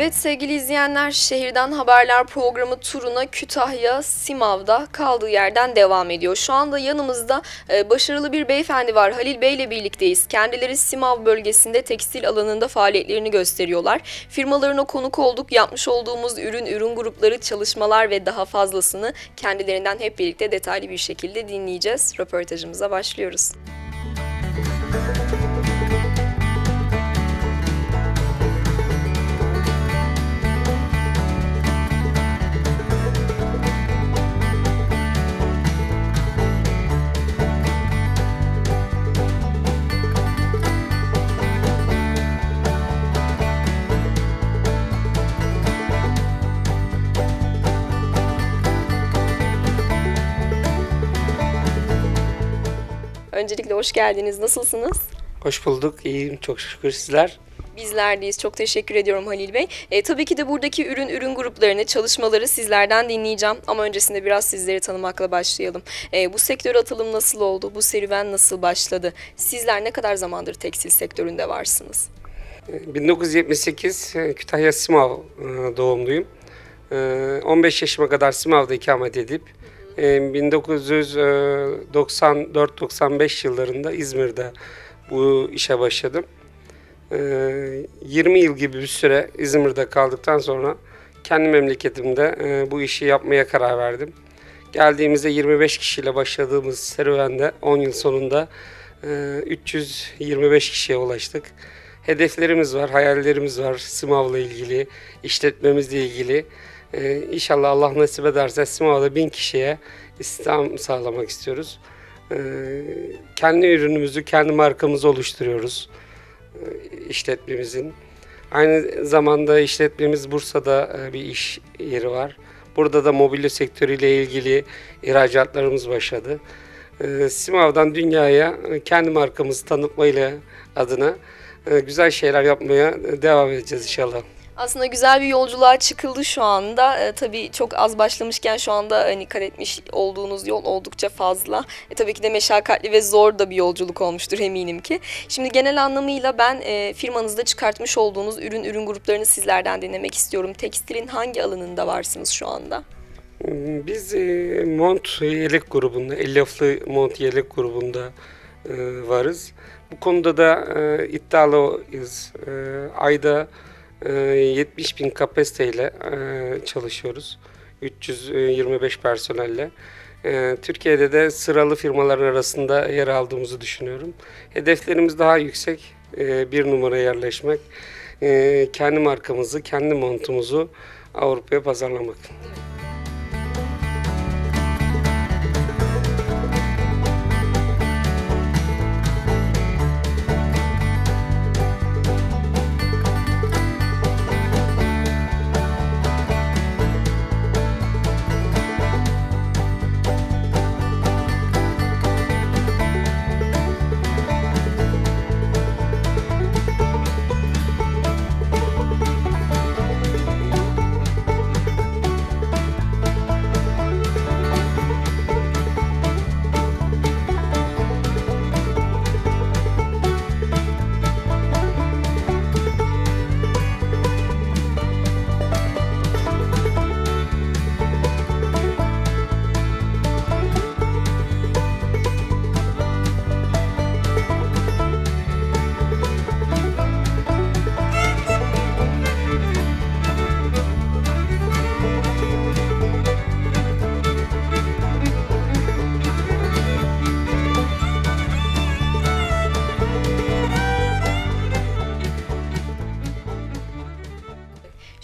Evet sevgili izleyenler, Şehirden Haberler programı turuna Kütahya, Simav'da kaldığı yerden devam ediyor. Şu anda yanımızda e, başarılı bir beyefendi var. Halil Bey ile birlikteyiz. Kendileri Simav bölgesinde tekstil alanında faaliyetlerini gösteriyorlar. Firmalarına konuk olduk. Yapmış olduğumuz ürün, ürün grupları, çalışmalar ve daha fazlasını kendilerinden hep birlikte detaylı bir şekilde dinleyeceğiz. Röportajımıza başlıyoruz. Öncelikle hoş geldiniz. Nasılsınız? Hoş bulduk. İyiyim çok şükür sizler. Bizlerdeyiz. Çok teşekkür ediyorum Halil Bey. E, tabii ki de buradaki ürün ürün gruplarını, çalışmaları sizlerden dinleyeceğim. Ama öncesinde biraz sizleri tanımakla başlayalım. E, bu sektöre atılım nasıl oldu? Bu serüven nasıl başladı? Sizler ne kadar zamandır tekstil sektöründe varsınız? 1978 e, Kütahya Simav e, doğumluyum. E, 15 yaşıma kadar Simav'da ikamet edip e, 1994-95 yıllarında İzmir'de bu işe başladım. E, 20 yıl gibi bir süre İzmir'de kaldıktan sonra kendi memleketimde e, bu işi yapmaya karar verdim. Geldiğimizde 25 kişiyle başladığımız serüvende 10 yıl sonunda e, 325 kişiye ulaştık. Hedeflerimiz var, hayallerimiz var Simav'la ilgili, işletmemizle ilgili. Ee, inşallah Allah nasip ederse Simav'da bin kişiye istihdam sağlamak istiyoruz. Ee, kendi ürünümüzü, kendi markamızı oluşturuyoruz e, işletmemizin. Aynı zamanda işletmemiz Bursa'da e, bir iş yeri var. Burada da mobilya sektörüyle ilgili ihracatlarımız başladı. Ee, Simav'dan dünyaya e, kendi markamızı tanıtmayla adına e, güzel şeyler yapmaya devam edeceğiz inşallah. Aslında güzel bir yolculuğa çıkıldı şu anda. E, tabii çok az başlamışken şu anda hani kat etmiş olduğunuz yol oldukça fazla. E, tabii ki de meşakkatli ve zor da bir yolculuk olmuştur eminim ki. Şimdi genel anlamıyla ben e, firmanızda çıkartmış olduğunuz ürün ürün gruplarını sizlerden dinlemek istiyorum. Tekstilin hangi alanında varsınız şu anda? Biz e, mont yelek grubunda, elyaflı mont yelek grubunda e, varız. Bu konuda da e, iddialıyız. E, ayda 70 bin kapasiteyle e, çalışıyoruz. 325 personelle. E, Türkiye'de de sıralı firmaların arasında yer aldığımızı düşünüyorum. Hedeflerimiz daha yüksek. E, bir numara yerleşmek. E, kendi markamızı, kendi montumuzu Avrupa'ya pazarlamak.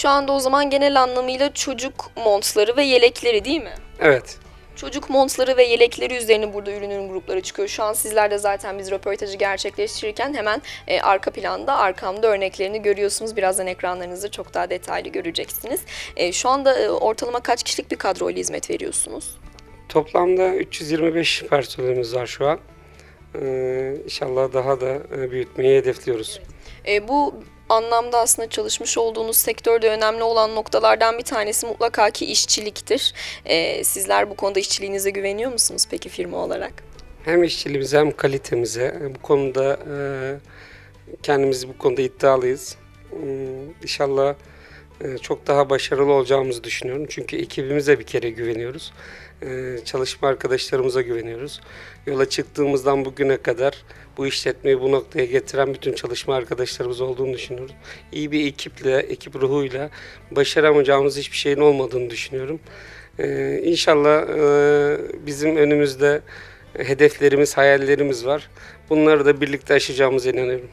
Şu anda o zaman genel anlamıyla çocuk montları ve yelekleri değil mi? Evet. Çocuk montları ve yelekleri üzerine burada ürün ürün grupları çıkıyor. Şu an sizler de zaten biz röportajı gerçekleştirirken hemen e, arka planda arkamda örneklerini görüyorsunuz. Birazdan ekranlarınızda çok daha detaylı göreceksiniz. E, şu anda e, ortalama kaç kişilik bir kadroyla hizmet veriyorsunuz? Toplamda 325 personelimiz var şu an. Ee, inşallah daha da e, büyütmeyi hedefliyoruz. E, bu anlamda aslında çalışmış olduğunuz sektörde önemli olan noktalardan bir tanesi mutlaka ki işçiliktir. E, sizler bu konuda işçiliğinize güveniyor musunuz peki firma olarak? Hem işçiliğimize hem kalitemize e, bu konuda e, kendimiz bu konuda iddialıyız. Hmm, İnşallah e, çok daha başarılı olacağımızı düşünüyorum. Çünkü ekibimize bir kere güveniyoruz. E, çalışma arkadaşlarımıza güveniyoruz. Yola çıktığımızdan bugüne kadar bu işletmeyi bu noktaya getiren bütün çalışma arkadaşlarımız olduğunu düşünüyoruz. İyi bir ekiple, ekip ruhuyla başaramayacağımız hiçbir şeyin olmadığını düşünüyorum. E, İnşallah e, bizim önümüzde hedeflerimiz, hayallerimiz var. Bunları da birlikte aşacağımıza inanıyorum.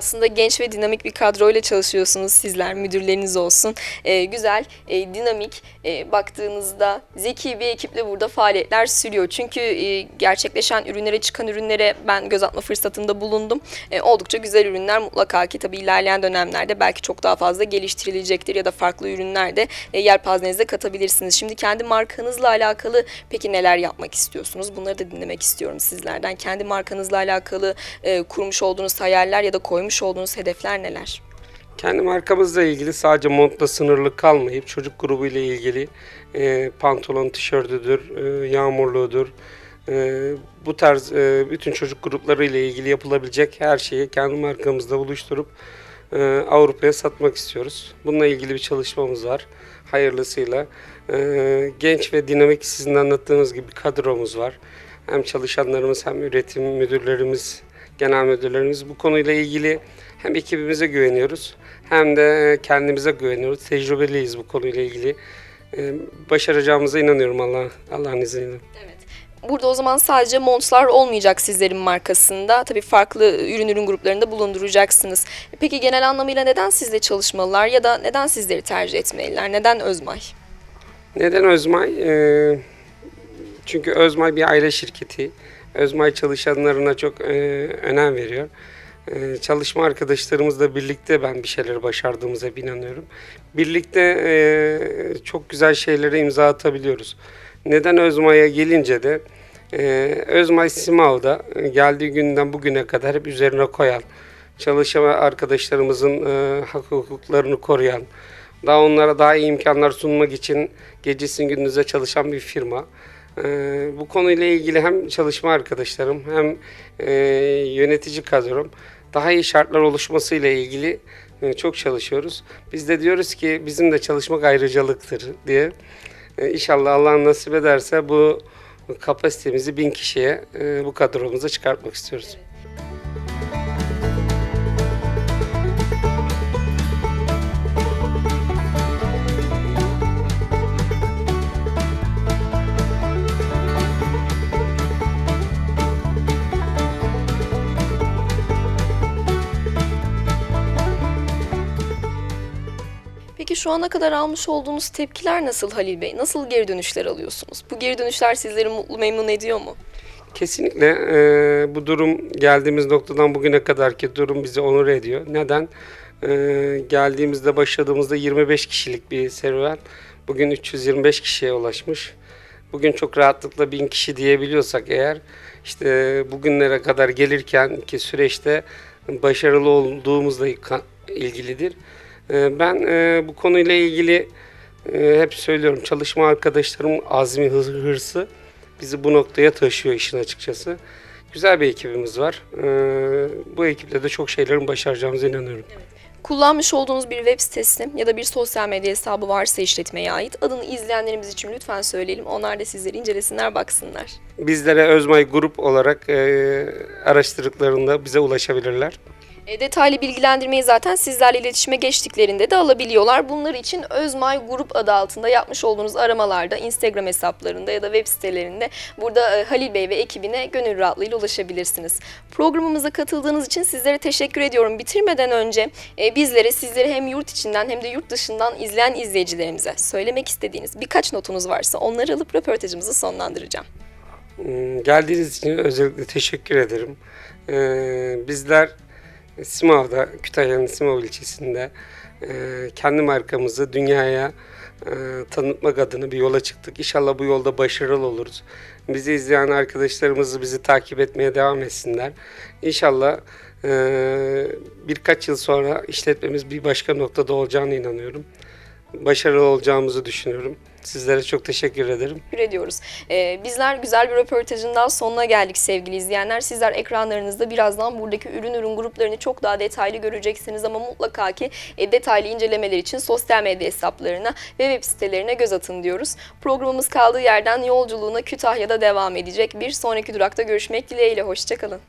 Aslında genç ve dinamik bir kadroyla çalışıyorsunuz sizler, müdürleriniz olsun. Ee, güzel, e, dinamik, e, baktığınızda zeki bir ekiple burada faaliyetler sürüyor. Çünkü e, gerçekleşen ürünlere, çıkan ürünlere ben göz atma fırsatında bulundum. E, oldukça güzel ürünler mutlaka ki tabii ilerleyen dönemlerde belki çok daha fazla geliştirilecektir ya da farklı ürünler de e, yelpazenize katabilirsiniz. Şimdi kendi markanızla alakalı peki neler yapmak istiyorsunuz? Bunları da dinlemek istiyorum sizlerden. Kendi markanızla alakalı e, kurmuş olduğunuz hayaller ya da koymuş olduğunuz hedefler neler? Kendi markamızla ilgili sadece montla sınırlı kalmayıp çocuk grubu ile ilgili e, pantolon, tişörtüdür, e, yağmurluğudur. E, bu tarz e, bütün çocuk grupları ile ilgili yapılabilecek her şeyi kendi markamızda buluşturup e, Avrupa'ya satmak istiyoruz. Bununla ilgili bir çalışmamız var. Hayırlısıyla. E, genç ve dinamik sizin anlattığınız gibi kadromuz var. Hem çalışanlarımız hem üretim müdürlerimiz, genel müdürlerimiz bu konuyla ilgili hem ekibimize güveniyoruz hem de kendimize güveniyoruz. Tecrübeliyiz bu konuyla ilgili. Ee, Başaracağımıza inanıyorum Allah Allah'ın izniyle. Evet. Burada o zaman sadece montlar olmayacak sizlerin markasında. Tabii farklı ürün ürün gruplarında bulunduracaksınız. Peki genel anlamıyla neden sizle çalışmalılar ya da neden sizleri tercih etmeliler? Neden Özmay? Neden Özmay? Ee, çünkü Özmay bir aile şirketi. Özmay çalışanlarına çok e, önem veriyor. Ee, çalışma arkadaşlarımızla birlikte ben bir şeyleri başardığımıza inanıyorum. Birlikte e, çok güzel şeylere imza atabiliyoruz. Neden Özmay'a gelince de e, Özmay Simav'da e, geldiği günden bugüne kadar hep üzerine koyan, çalışan arkadaşlarımızın e, hak hukuklarını koruyan, daha onlara daha iyi imkanlar sunmak için gecesin gündüze çalışan bir firma. Ee, bu konuyla ilgili hem çalışma arkadaşlarım hem e, yönetici kadrom daha iyi şartlar oluşmasıyla ilgili e, çok çalışıyoruz. Biz de diyoruz ki bizim de çalışmak ayrıcalıktır diye. E, İnşallah Allah nasip ederse bu kapasitemizi bin kişiye e, bu kadromuza çıkartmak istiyoruz. Peki şu ana kadar almış olduğunuz tepkiler nasıl Halil Bey? Nasıl geri dönüşler alıyorsunuz? Bu geri dönüşler sizleri mutlu memnun ediyor mu? Kesinlikle e, bu durum geldiğimiz noktadan bugüne kadarki durum bizi onur ediyor. Neden? E, geldiğimizde başladığımızda 25 kişilik bir serüven bugün 325 kişiye ulaşmış. Bugün çok rahatlıkla 1000 kişi diyebiliyorsak eğer işte bugünlere kadar gelirken ki süreçte başarılı olduğumuzla ilgilidir. E, ben e, bu konuyla ilgili e, hep söylüyorum çalışma arkadaşlarımın azmi hır- hırsı bizi bu noktaya taşıyor işin açıkçası. Güzel bir ekibimiz var. Ee, bu ekiple de çok şeylerin başaracağımıza inanıyorum. Kullanmış olduğunuz bir web sitesi ya da bir sosyal medya hesabı varsa işletmeye ait adını izleyenlerimiz için lütfen söyleyelim. Onlar da sizleri incelesinler, baksınlar. Bizlere Özmay Grup olarak e, araştırdıklarında bize ulaşabilirler. E, detaylı bilgilendirmeyi zaten sizlerle iletişime geçtiklerinde de alabiliyorlar. Bunlar için Özmay Grup adı altında yapmış olduğunuz aramalarda, Instagram hesaplarında ya da web sitelerinde burada e, Halil Bey ve ekibine gönül rahatlığıyla ulaşabilirsiniz. Programımıza katıldığınız için sizlere teşekkür ediyorum. Bitirmeden önce e, bizlere, sizleri hem yurt içinden hem de yurt dışından izleyen izleyicilerimize söylemek istediğiniz birkaç notunuz varsa onları alıp röportajımızı sonlandıracağım. Hmm, Geldiğiniz için özellikle teşekkür ederim. Ee, bizler Simav'da, Kütahya'nın Simav ilçesinde e, kendi markamızı dünyaya e, tanıtmak adına bir yola çıktık. İnşallah bu yolda başarılı oluruz. Bizi izleyen arkadaşlarımızı bizi takip etmeye devam etsinler. İnşallah e, birkaç yıl sonra işletmemiz bir başka noktada olacağına inanıyorum. Başarılı olacağımızı düşünüyorum. Sizlere çok teşekkür ederim. teşekkür ediyoruz. Ee, bizler güzel bir röportajın daha sonuna geldik sevgili izleyenler. Sizler ekranlarınızda birazdan buradaki ürün ürün gruplarını çok daha detaylı göreceksiniz ama mutlaka ki e, detaylı incelemeler için sosyal medya hesaplarına ve web sitelerine göz atın diyoruz. Programımız kaldığı yerden yolculuğuna Kütahya'da devam edecek. Bir sonraki durakta görüşmek dileğiyle. Hoşçakalın.